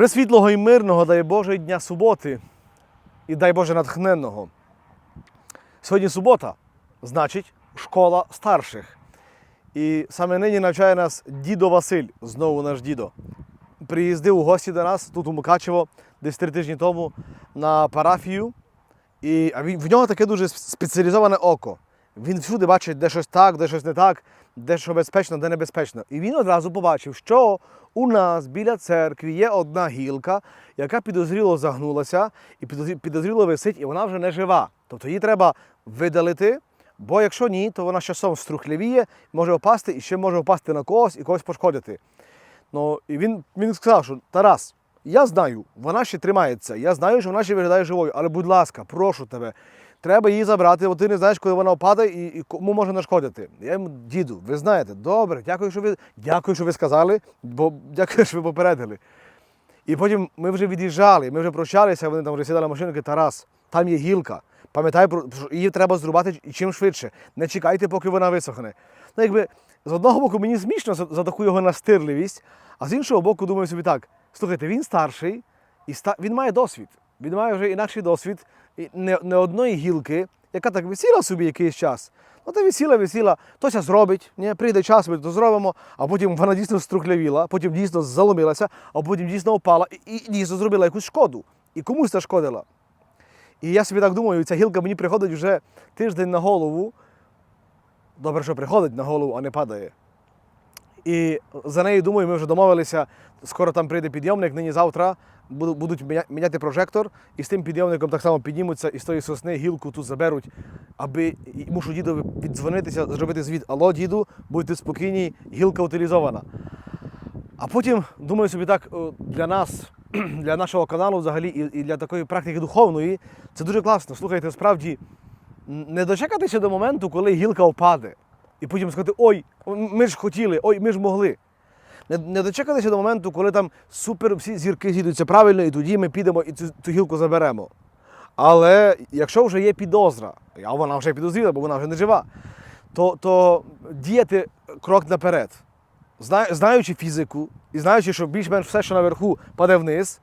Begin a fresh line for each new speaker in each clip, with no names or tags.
Пресвітлого і мирного, дай Боже, дня суботи і дай Боже натхненного. Сьогодні субота, значить, школа старших. І саме нині навчає нас дідо Василь, знову наш дідо. Приїздив у гості до нас тут у Мукачево десь три тижні тому на парафію. І в нього таке дуже спеціалізоване око. Він всюди бачить, де щось так, де щось не так, де що безпечно, де небезпечно. І він одразу побачив, що у нас біля церкви є одна гілка, яка підозріло загнулася і підозріло висить, і вона вже не жива. Тобто її треба видалити, бо якщо ні, то вона з часом струхлявіє, може опасти і ще може опасти на когось і когось пошкодити. Ну, і він, він сказав, що Тарас, я знаю, вона ще тримається, я знаю, що вона ще виглядає живою, але будь ласка, прошу тебе, треба її забрати, бо ти не знаєш, коли вона впаде і, і кому може нашкодити. Я йому, діду, ви знаєте, добре, дякую, що ви, дякую, що ви сказали, бо дякую, що ви попередили. І потім ми вже від'їжджали, ми вже прощалися, вони там вже сідали в машину, кажуть, Тарас, там є гілка. Пам'ятай, її треба зрубати чим швидше. Не чекайте, поки вона висохне. Ну, якби з одного боку мені смішно за, таку його настирливість, а з іншого боку, думаю собі так: слухайте, він старший, і він має досвід. Він має вже інакший досвід не, не одної гілки, яка так висіла собі якийсь час. Ну, та висіла, висіла, тося зробить, ні, прийде час, ми то зробимо, а потім вона дійсно струхлявіла, потім дійсно заломилася, а потім дійсно впала і, і дійсно зробила якусь шкоду. І комусь зашкодила. І я собі так думаю, ця гілка мені приходить вже тиждень на голову. Добре, що приходить на голову, а не падає. І за нею, думаю, ми вже домовилися, скоро там прийде підйомник, нині завтра будуть міняти прожектор, і з тим підйомником так само піднімуться і з тої сосни гілку тут заберуть, аби мушу дідові віддзвонитися, зробити звіт. Алло, діду, будьте спокійні, гілка утилізована. А потім, думаю собі так, для нас, для нашого каналу взагалі і для такої практики духовної, це дуже класно. Слухайте, справді, не дочекатися до моменту, коли гілка впаде. І потім сказати, ой, ми ж хотіли, ой, ми ж могли. Не, не дочекатися до моменту, коли там супер всі зірки зійдуться правильно, і тоді ми підемо і цю, цю гілку заберемо. Але якщо вже є підозра, а вона вже підозріла, бо вона вже не жива, то, то діяти крок наперед. Зна- Знаючи фізику і знаючи, що більш-менш все, що наверху, паде вниз,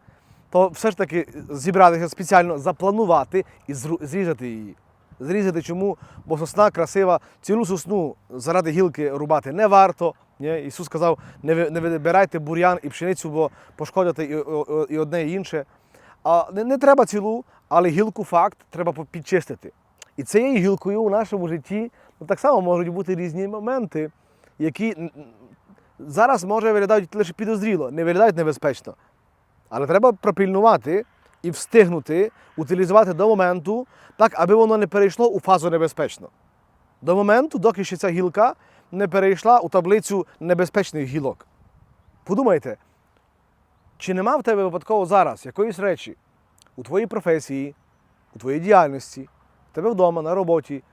то все ж таки зібратися спеціально, запланувати і зрізати її. Зрізати чому? Бо сосна красива, цілу сосну заради гілки рубати не варто. Ні? Ісус сказав, не, вибирайте бур'ян і пшеницю, бо пошкодите і, і, одне і інше. А не, не треба цілу, але гілку факт треба підчистити. І цією гілкою у нашому житті ну, так само можуть бути різні моменти, які зараз може виглядають лише підозріло, не виглядають небезпечно. Але треба пропильнувати і встигнути утилізувати до моменту, так, аби воно не перейшло у фазу небезпечно. До моменту, доки ще ця гілка не перейшла у таблицю небезпечних гілок. Подумайте, чи нема в тебе випадково зараз якоїсь речі у твоїй професії, у твоїй діяльності, в тебе вдома, на роботі,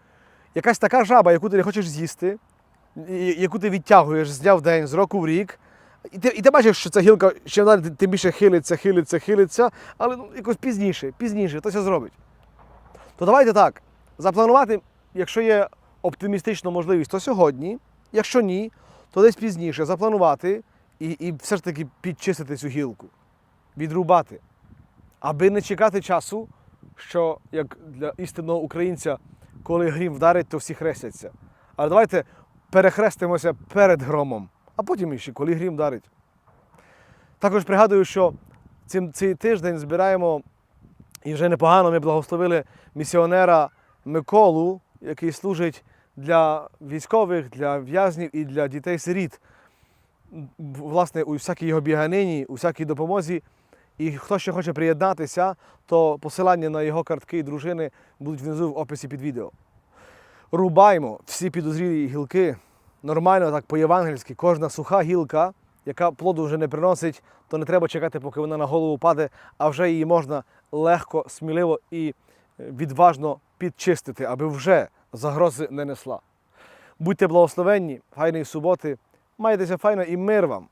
якась така жаба, яку ти не хочеш з'їсти, яку ти відтягуєш з дня в день, з року в рік. І ти, і ти бачиш, що ця гілка ще далі тим більше хилиться, хилиться, хилиться, але ну, якось пізніше, пізніше, то це зробить. То давайте так, запланувати, якщо є оптимістична можливість, то сьогодні, якщо ні, то десь пізніше запланувати і, і все ж таки підчистити цю гілку, відрубати, аби не чекати часу, що як для істинного українця, коли грім вдарить, то всі хрестяться. Але давайте перехрестимося перед громом, а потім іще, коли грім вдарить. Також пригадую, що цим, цей тиждень збираємо, і вже непогано ми благословили місіонера Миколу, який служить для військових, для в'язнів і для дітей-сиріт. Власне, у всякій його біганині, у всякій допомозі. І хто ще хоче приєднатися, то посилання на його картки і дружини будуть внизу в описі під відео. Рубаймо всі підозрілі гілки нормально, так по-євангельськи, кожна суха гілка, яка плоду вже не приносить, то не треба чекати, поки вона на голову паде, а вже її можна легко, сміливо і е, відважно підчистити, аби вже загрози не несла. Будьте благословенні, файної суботи, майтеся файно і мир вам!